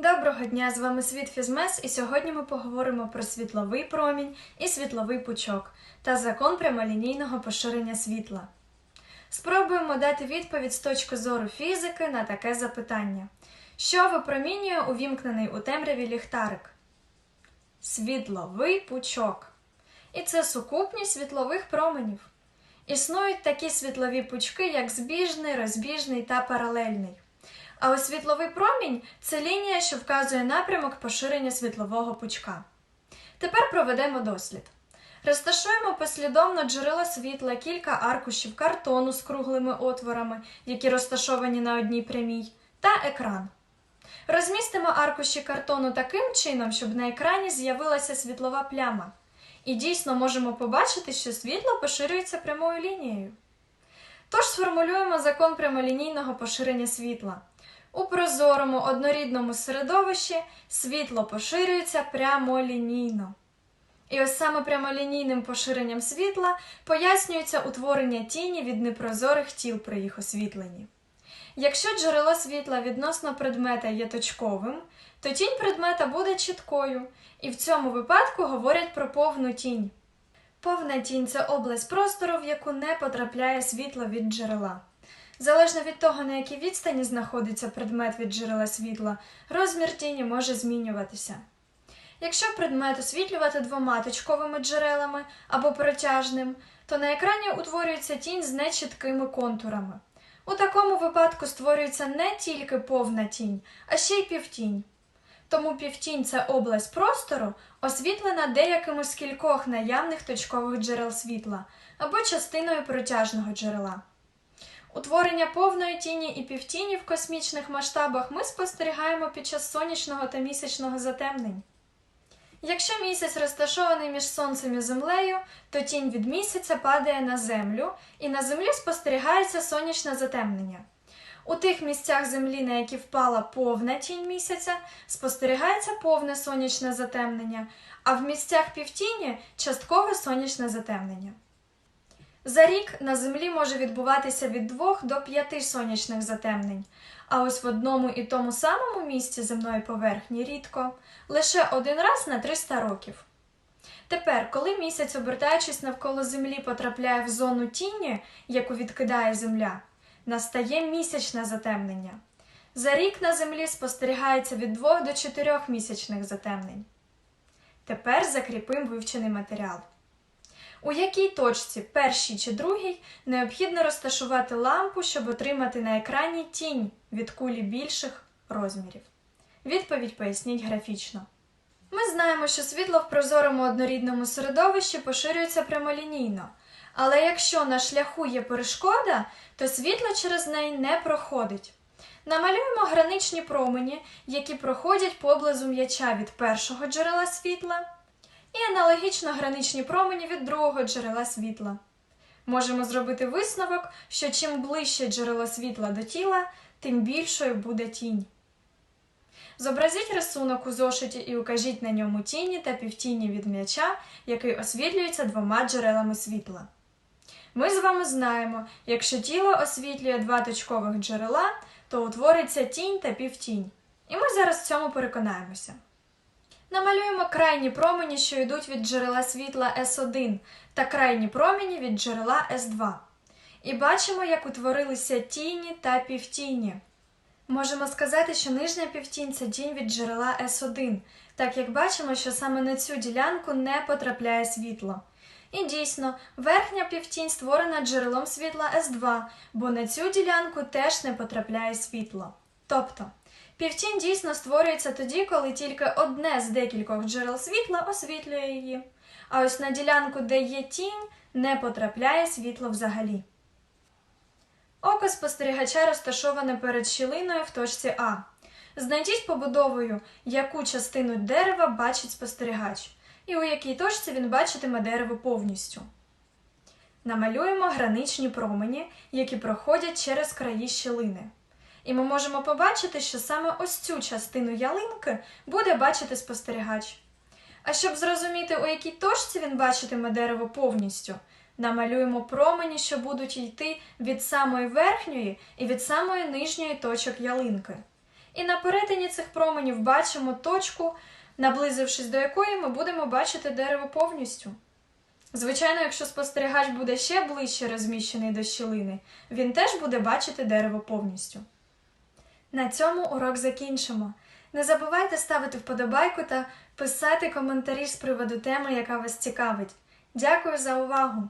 Доброго дня! З вами Світ Фізмес, і сьогодні ми поговоримо про світловий промінь і світловий пучок та закон прямолінійного поширення світла. Спробуємо дати відповідь з точки зору фізики на таке запитання: що випромінює увімкнений у темряві ліхтарик? Світловий пучок. І це сукупність світлових променів. Існують такі світлові пучки, як збіжний, розбіжний та паралельний. А ось світловий промінь це лінія, що вказує напрямок поширення світлового пучка. Тепер проведемо дослід. Розташуємо послідовно джерела світла кілька аркушів картону з круглими отворами, які розташовані на одній прямій, та екран. Розмістимо аркуші картону таким чином, щоб на екрані з'явилася світлова пляма. І дійсно можемо побачити, що світло поширюється прямою лінією. Тож сформулюємо закон прямолінійного поширення світла. У прозорому однорідному середовищі світло поширюється прямолінійно. І ось саме прямолінійним поширенням світла пояснюється утворення тіні від непрозорих тіл при їх освітленні. Якщо джерело світла відносно предмета є точковим, то тінь предмета буде чіткою, і в цьому випадку говорять про повну тінь. Повна тінь це область простору, в яку не потрапляє світло від джерела. Залежно від того, на якій відстані знаходиться предмет від джерела світла, розмір тіні може змінюватися. Якщо предмет освітлювати двома точковими джерелами або протяжним, то на екрані утворюється тінь з нечіткими контурами. У такому випадку створюється не тільки повна тінь, а ще й півтінь. Тому півтінь це область простору, освітлена деякими з кількох наявних точкових джерел світла або частиною протяжного джерела. Утворення повної тіні і півтіні в космічних масштабах ми спостерігаємо під час сонячного та місячного затемнень. Якщо місяць розташований між сонцем і землею, то тінь від місяця падає на землю, і на землі спостерігається сонячне затемнення. У тих місцях землі, на які впала повна тінь місяця, спостерігається повне сонячне затемнення, а в місцях півтіні часткове сонячне затемнення. За рік на землі може відбуватися від 2 до 5 сонячних затемнень, а ось в одному і тому самому місці земної поверхні рідко лише один раз на 300 років. Тепер, коли місяць, обертаючись навколо Землі, потрапляє в зону тіні, яку відкидає Земля, настає місячне затемнення. За рік на Землі спостерігається від 2 до 4 місячних затемнень. Тепер закріпимо вивчений матеріал. У якій точці, першій чи другій, необхідно розташувати лампу, щоб отримати на екрані тінь від кулі більших розмірів. Відповідь поясніть графічно. Ми знаємо, що світло в прозорому однорідному середовищі поширюється прямолінійно, але якщо на шляху є перешкода, то світло через неї не проходить. Намалюємо граничні промені, які проходять поблизу м'яча від першого джерела світла, і аналогічно граничні промені від другого джерела світла. Можемо зробити висновок, що чим ближче джерело світла до тіла, тим більшою буде тінь. Зобразіть рисунок у зошиті і укажіть на ньому тіні та півтіні від м'яча, який освітлюється двома джерелами світла. Ми з вами знаємо, якщо тіло освітлює два точкових джерела, то утвориться тінь та півтінь. І ми зараз в цьому переконаємося. Намалюємо крайні промені, що йдуть від джерела світла S1 та крайні промені від джерела S2. І бачимо, як утворилися тіні та півтіні. Можемо сказати, що нижня півтінь це тінь від джерела S1, так як бачимо, що саме на цю ділянку не потрапляє світло. І дійсно, верхня півтінь створена джерелом світла S2, бо на цю ділянку теж не потрапляє світло. Тобто, півтінь дійсно створюється тоді, коли тільки одне з декількох джерел світла освітлює її. А ось на ділянку, де є тінь, не потрапляє світло взагалі. Око спостерігача розташоване перед щілиною в точці А. Знайдіть побудовою, яку частину дерева бачить спостерігач, і у якій точці він бачитиме дерево повністю. Намалюємо граничні промені, які проходять через краї щілини. І ми можемо побачити, що саме ось цю частину ялинки буде бачити спостерігач. А щоб зрозуміти, у якій точці він бачитиме дерево повністю, намалюємо промені, що будуть йти від самої верхньої і від самої нижньої точок ялинки. І на перетині цих променів бачимо точку, наблизившись до якої ми будемо бачити дерево повністю. Звичайно, якщо спостерігач буде ще ближче розміщений до щілини, він теж буде бачити дерево повністю. На цьому урок закінчимо. Не забувайте ставити вподобайку та писати коментарі з приводу теми, яка вас цікавить. Дякую за увагу!